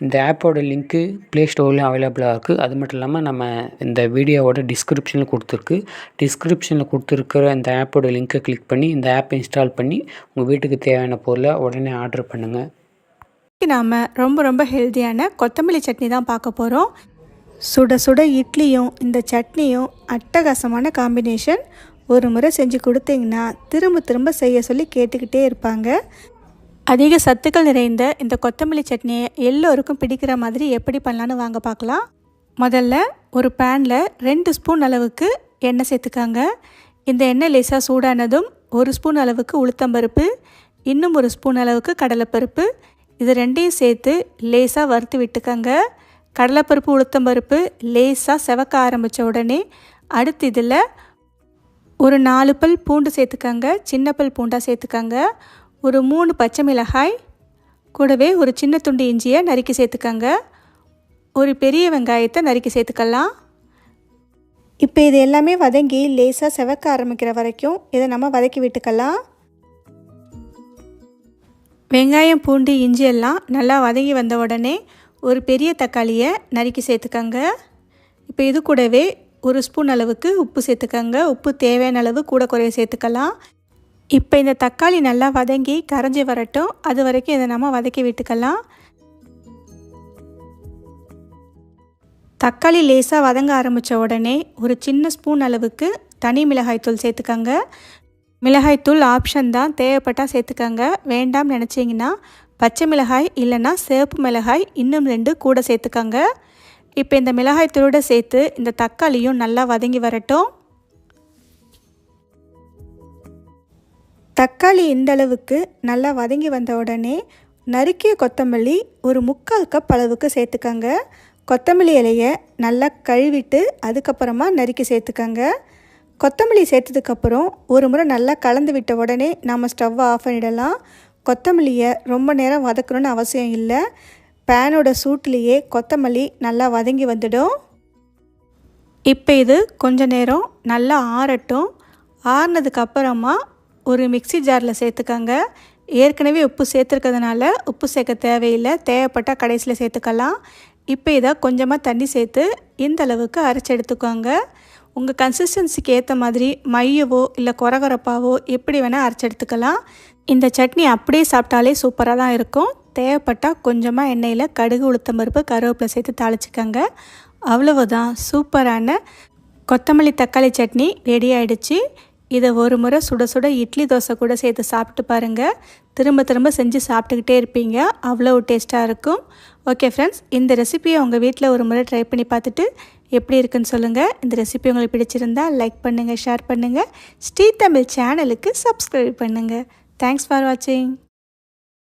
இந்த ஆப்போட link play ஸ்டோர்லேயும் அவைலபிளாக இருக்குது அது மட்டும் இல்லாமல் நம்ம இந்த வீடியோவோட டிஸ்கிரிப்ஷனில் கொடுத்துருக்கு. டிஸ்கிரிப்ஷனில் கொடுத்துருக்கிற இந்த ஆப்போட லிங்க்கை கிளிக் பண்ணி இந்த ஆப்பை இன்ஸ்டால் பண்ணி உங்கள் வீட்டுக்கு தேவையான பொருளை உடனே ஆர்டர் பண்ணுங்கள் நாம் ரொம்ப ரொம்ப ஹெல்த்தியான கொத்தமல்லி சட்னி தான் பார்க்க போகிறோம் சுட சுட இட்லியும் இந்த சட்னியும் அட்டகாசமான காம்பினேஷன் ஒரு முறை செஞ்சு கொடுத்தீங்கன்னா திரும்ப திரும்ப செய்ய சொல்லி கேட்டுக்கிட்டே இருப்பாங்க. அதிக சத்துக்கள் நிறைந்த இந்த கொத்தமல்லி சட்னியை எல்லோருக்கும் பிடிக்கிற மாதிரி எப்படி பண்ணலான்னு வாங்க பார்க்கலாம். முதல்ல ஒரு பேனில் ரெண்டு ஸ்பூன் அளவுக்கு எண்ணெய் சேர்த்துக்காங்க. இந்த எண்ணெய் லேசாக சூடானதும் ஒரு ஸ்பூன் அளவுக்கு உளுத்தம்பருப்பு இன்னும் ஒரு ஸ்பூன் அளவுக்கு கடலைப்பருப்பு. இது ரெண்டையும் சேர்த்து லேசாக வறுத்து விட்டுக்கங்க. கடலைப்பருப்பு உளுத்தம்பருப்பு லேசாக செவக்க ஆரம்பித்த உடனே அடுத்து இதில் ஒரு நாலு பல் பூண்டு சேர்த்துக்கங்க. சின்ன பல் பூண்டாக சேர்த்துக்கங்க. ஒரு மூணு பச்சை மிளகாய் கூடவே ஒரு சின்ன துண்டு இஞ்சியை நறுக்கி சேர்த்துக்கங்க. ஒரு பெரிய வெங்காயத்தை நறுக்கி சேர்த்துக்கலாம். இப்போ இது எல்லாமே வதங்கி லேசாக செவக்க ஆரம்பிக்கிற வரைக்கும் இதை நம்ம வதக்கி விட்டுக்கலாம். வெங்காயம் பூண்டு இஞ்சி எல்லாம் நல்லா வதங்கி வந்த உடனே ஒரு பெரிய தக்காளியை நறுக்கி சேர்த்துக்கங்க. இப்போ இது கூடவே ஒரு ஸ்பூன் அளவுக்கு உப்பு சேர்த்துக்கங்க. உப்பு தேவையான அளவு கூட குறைய சேர்த்துக்கலாம். இப்போ இந்த தக்காளி நல்லா வதங்கி கரைஞ்சி வரட்டும். அது வரைக்கும் இதை நம்ம வதக்கி விட்டுக்கலாம். தக்காளி லேசாக வதங்க ஆரம்பித்த உடனே ஒரு சின்ன ஸ்பூன் அளவுக்கு தனி மிளகாய்த்தூள் சேர்த்துக்கங்க. மிளகாய்த்தூள் ஆப்ஷன் தான் தேவைப்பட்டால் சேர்த்துக்கங்க. வேண்டாம் நினச்சிங்கன்னா பச்சை மிளகாய் இல்லைன்னா சிவப்பு மிளகாய் இன்னும் ரெண்டு கூட சேர்த்துக்கங்க. இப்போ இந்த மிளகாய்த்தூளோடு சேர்த்து இந்த தக்காளியும் நல்லா வதங்கி வரட்டும். தக்காளி இந்த அளவுக்கு நல்லா வதங்கி வந்த உடனே நறுக்கிய கொத்தமல்லி ஒரு முக்கால் கப் அளவுக்கு சேர்த்துக்கங்க. கொத்தமல்லி இலையை நல்லா கழுவிட்டு அதுக்கப்புறமா நறுக்கி சேர்த்துக்கங்க. கொத்தமல்லி சேர்த்ததுக்கப்புறம் ஒரு முறை நல்லா கலந்து விட்ட உடனே நம்ம ஸ்டவ்வை ஆஃப் பண்ணிடலாம். கொத்தமல்லியை ரொம்ப நேரம் வதக்கணும்னு அவசியம் இல்லை. பேனோட சூட்லேயே கொத்தமல்லி நல்லா வதங்கி வந்துடும். இப்போ இது கொஞ்ச நேரம் நல்லா ஆறட்டும். ஆறினதுக்கப்புறமா ஒரு மிக்சி ஜாரில் சேர்த்துக்கங்க. ஏற்கனவே உப்பு சேர்த்துருக்கிறதுனால உப்பு சேர்க்க தேவையில்லை. தேவைப்பட்டால் கடைசியில் சேர்த்துக்கலாம். இப்போ இதை கொஞ்சமாக தண்ணி சேர்த்து இந்த அளவுக்கு அரைச்சி எடுத்துக்கோங்க. உங்கள் கன்சிஸ்டன்சிக்கு ஏற்ற மாதிரி மையவோ இல்லை குறகுறப்பாவோ எப்படி வேணால் அரைச்சி எடுத்துக்கலாம். இந்த சட்னி அப்படியே சாப்பிட்டாலே சூப்பராக தான் இருக்கும். தேவைப்பட்டால் கொஞ்சமாக எண்ணெயில் கடுகு உளுத்தம் பருப்பு கருவேப்பிலை சேர்த்து தாளிச்சிக்கோங்க. அவ்வளவுதான். சூப்பரான கொத்தமல்லி தக்காளி சட்னி ரெடி ஆகிடுச்சு இதை ஒரு முறை சுட சுட இட்லி தோசை கூட சேர்த்து சாப்பிட்டு பாருங்கள் திரும்ப திரும்ப செஞ்சு சாப்பிட்டுக்கிட்டே இருப்பீங்க. அவ்வளோ டேஸ்ட்டாக இருக்கும். ஓகே ஃப்ரெண்ட்ஸ் இந்த ரெசிபியை உங்கள் வீட்டில் ஒரு முறை ட்ரை பண்ணி பார்த்துட்டு எப்படி இருக்குன்னு சொல்லுங்கள் இந்த ரெசிபி உங்களுக்கு பிடிச்சிருந்தா லைக் பண்ணுங்கள் ஷேர் பண்ணுங்கள் ஸ்ரீ தமிழ் சேனலுக்கு சப்ஸ்கிரைப் பண்ணுங்கள் தேங்க்ஸ் ஃபார் வாட்சிங்